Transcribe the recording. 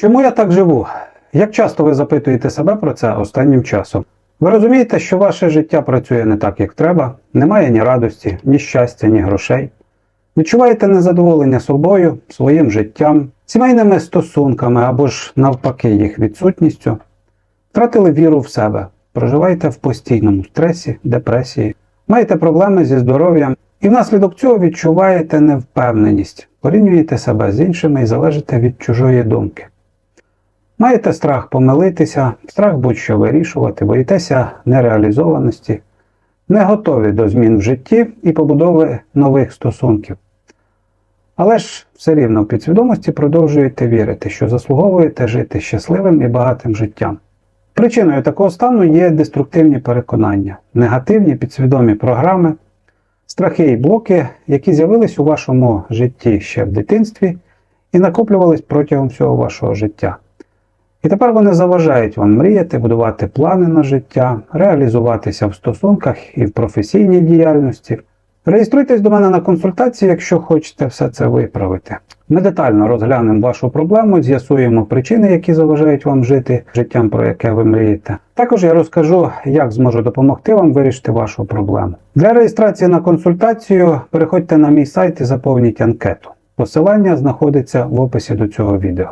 Чому я так живу? Як часто ви запитуєте себе про це останнім часом? Ви розумієте, що ваше життя працює не так, як треба, немає ні радості, ні щастя, ні грошей. Відчуваєте незадоволення собою, своїм життям, сімейними стосунками або ж навпаки їх відсутністю, втратили віру в себе, проживаєте в постійному стресі, депресії, маєте проблеми зі здоров'ям і внаслідок цього відчуваєте невпевненість, порівнюєте себе з іншими і залежите від чужої думки. Маєте страх помилитися, страх будь-що вирішувати, боїтеся нереалізованості, не готові до змін в житті і побудови нових стосунків. Але ж все рівно в підсвідомості продовжуєте вірити, що заслуговуєте жити щасливим і багатим життям. Причиною такого стану є деструктивні переконання, негативні підсвідомі програми, страхи і блоки, які з'явились у вашому житті ще в дитинстві і накоплювались протягом всього вашого життя. І тепер вони заважають вам мріяти, будувати плани на життя, реалізуватися в стосунках і в професійній діяльності. Реєструйтесь до мене на консультації, якщо хочете все це виправити. Ми детально розглянемо вашу проблему, з'ясуємо причини, які заважають вам жити життям, про яке ви мрієте. Також я розкажу, як зможу допомогти вам вирішити вашу проблему. Для реєстрації на консультацію переходьте на мій сайт і заповніть анкету. Посилання знаходиться в описі до цього відео.